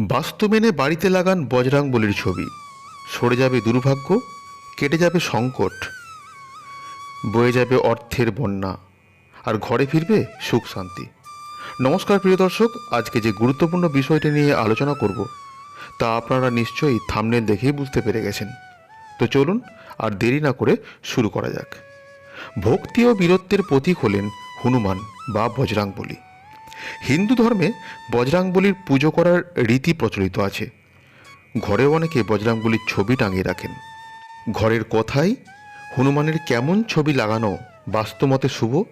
বাস্তু মেনে বাড়িতে লাগান বজরাং বলির ছবি। সরে যাবে দুর্ভাগ্য, কেটে যাবে সংকট। বয়ে যাবে অর্থের বন্যা, আর ঘরে ফিরবে সুখ শান্তি। নমস্কার প্রিয় দর্শক, আজকে যে গুরুত্বপূর্ণ বিষয়টি নিয়ে আলোচনা করব, তা আপনারা নিশ্চয়ই থামনেল দেখেই বুঝতে পেরে গেছেন। তো চলুন, আর দেরি না করে শুরু করা যাক। ভক্তি ও বীরত্বের প্রতীক হলেন হনুমান বা বজরাংবলী হিন্দু ধর্মে বজরাংবলীর পুজো করার রীতি প্রচলিত আছে। ঘরে অনেকে বজরাংবলীর ছবি টাঙিয়ে রাখেন। ঘরের কথাই, হনুমানের কেমন ছবি লাগানো বাস্তবমতে শুভ,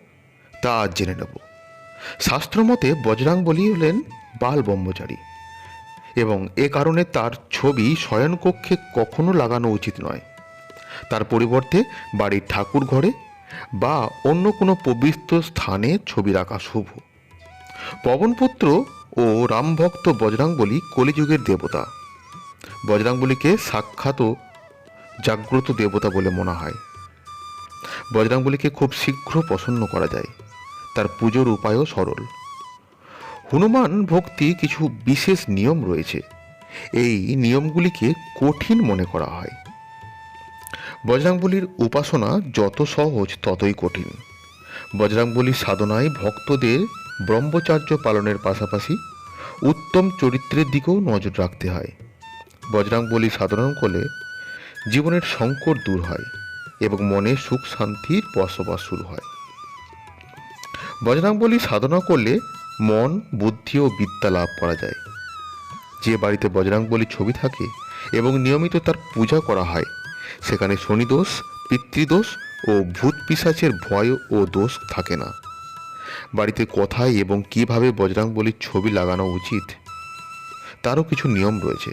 তা আজ জেনে নেব। শাস্ত্রমতে বজরাংবলী হলেন বাল ব্রহ্মচারী এবং এ কারণে তার ছবি শয়নকক্ষে কখনো লাগানো উচিত নয়। তার পরিবর্তে বাড়ির ঠাকুর ঘরে বা অন্য কোনো পবিত্র স্থানে ছবি রাখা শুভ। পবনপুত্র ও রামভক্ত বজরাংবলী কলিযুগের দেবতা। বজরাংবলীকে সাক্ষাৎ জাগ্রত দেবতা বলে মনে হয়। বজরাংবলীকে খুব শীঘ্র প্রসন্ন করা যায়। তার পুজোর উপায়ও সরল। হনুমান ভক্তি কিছু বিশেষ নিয়ম রয়েছে। এই নিয়মগুলিকে কঠিন মনে করা হয়। বজরাংবলীর উপাসনা যত সহজ ততই কঠিন। বজরাংবলীর সাধনায় ভক্তদের ব্রহ্মচার্য পালনের পাশাপাশি উত্তম চরিত্রের দিকেও নজর রাখতে হয়। বজরাংবলী সাধনা করলে জীবনের সংকট দূর হয় এবং মনে সুখ শান্তির বসবাস শুরু হয়। বজরাংবলী সাধনা করলে মন, বুদ্ধি ও বিদ্যা লাভ করা যায়। যে বাড়িতে বজরাংবলীর ছবি থাকে এবং নিয়মিত তার পূজা করা হয়, সেখানে শনিদোষ, পিতৃদোষ ও ভূত পিశాচের ভয় ও দোষ থাকে না। বাড়িতে কোথায় এবং কীভাবে বজরাংবলীর ছবি লাগানো উচিত, তারও কিছু নিয়ম রয়েছে।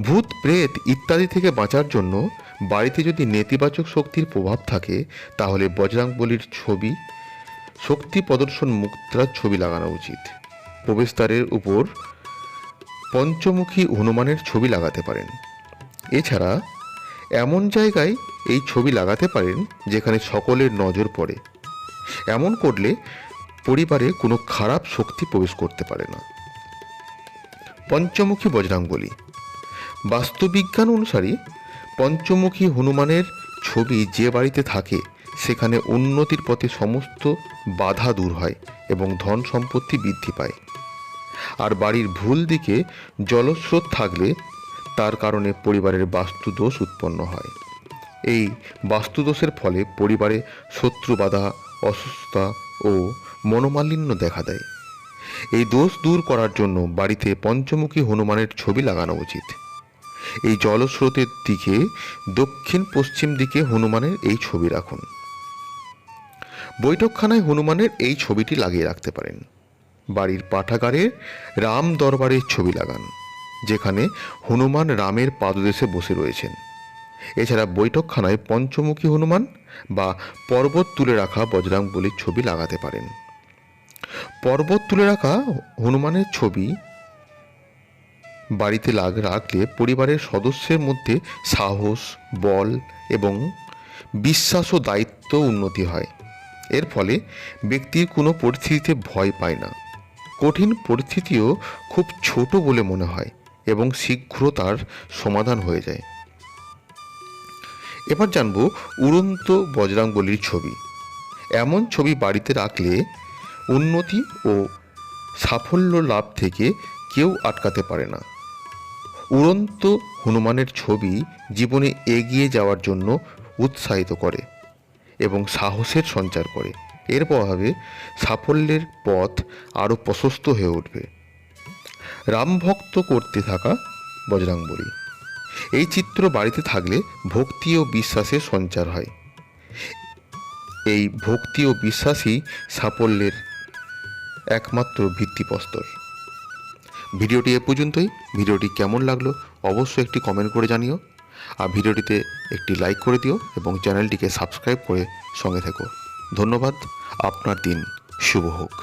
ভূত, প্রেত ইত্যাদি থেকে বাঁচার জন্য বাড়িতে যদি নেতিবাচক শক্তির প্রভাব থাকে, তাহলে বজরাংবলীর ছবি, শক্তি প্রদর্শন মুক্তার ছবি লাগানো উচিত। প্রবেশদ্বারের উপর পঞ্চমুখী হনুমানের ছবি লাগাতে পারেন। এছাড়া এমন জায়গায় এই ছবি লাগাতে পারেন যেখানে সকলের নজর পড়ে। এমন করলে পরিবারে কোনো খারাপ শক্তি প্রবেশ করতে পারে না। পঞ্চমুখী বজরাঙ্গলী। বাস্তুবিজ্ঞান অনুসারে পঞ্চমুখী হনুমানের ছবি যে বাড়িতে থাকে, সেখানে উন্নতির পথে সমস্ত বাধা দূর হয় এবং ধন সম্পত্তি বৃদ্ধি পায়। আর বাড়ির ভুল দিকে জলস্রোত থাকলে তার কারণে পরিবারের বাস্তুদোষ উৎপন্ন হয়। এই বাস্তুদোষের ফলে পরিবারে শত্রু বাধা অসুস্থতা ও মনোমালিন্য দেখা দেয়। এই দোষ দূর করার জন্য বাড়িতে পঞ্চমুখী হনুমানের ছবি লাগানো উচিত। এই জলস্রোতের দিকে দক্ষিণ পশ্চিম দিকে হনুমানের এই ছবি রাখুন। বৈঠকখানায় হনুমানের এই ছবিটি লাগিয়ে রাখতে পারেন। বাড়ির পাঠাগারে রাম দরবারের ছবি লাগান, যেখানে হনুমান রামের পাদদেশে বসে রয়েছেন। এছাড়া বৈঠকখানায় পঞ্চমুখী হনুমান বা পর্বত তুলে রাখা বজরাং বলির ছবি লাগাতে পারেন। পর্বত তুলে রাখা হনুমানের ছবি বাড়িতে লাগ রাখলে পরিবারের সদস্যের মধ্যে সাহস, বল এবং বিশ্বাস ও দায়িত্ব উন্নতি হয়। এর ফলে ব্যক্তির কোনো পরিস্থিতিতে ভয় পায় না। কঠিন পরিস্থিতিও খুব ছোট বলে মনে হয় এবং শীঘ্র তার সমাধান হয়ে যায়। এবার জানব উড়ন্ত বজরাংবলির ছবি। এমন ছবি বাড়িতে রাখলে উন্নতি ও সাফল্য লাভ থেকে কেউ আটকাতে পারে না। উড়ন্ত হনুমানের ছবি জীবনে এগিয়ে যাওয়ার জন্য উৎসাহিত করে এবং সাহসের সঞ্চার করে। এর প্রভাবে সাফল্যের পথ আরও প্রশস্ত হয়ে উঠবে। রামভক্ত করতে থাকা বজরাংবলী এই চিত্র বাড়িতে থাকলে ভক্তি ও বিশ্বাসের সঞ্চার হয়। এই ভক্তি ও বিশ্বাসই সাফল্যের একমাত্র ভিত্তিপ্রস্তর। ভিডিওটি এ পর্যন্তই। ভিডিওটি কেমন লাগল অবশ্যই একটি কমেন্ট করে জানিও। আর ভিডিওটিতে একটি লাইক করে দিও এবং চ্যানেলটিকে সাবস্ক্রাইব করে সঙ্গে থেকো। ধন্যবাদ। আপনার দিন শুভ হোক।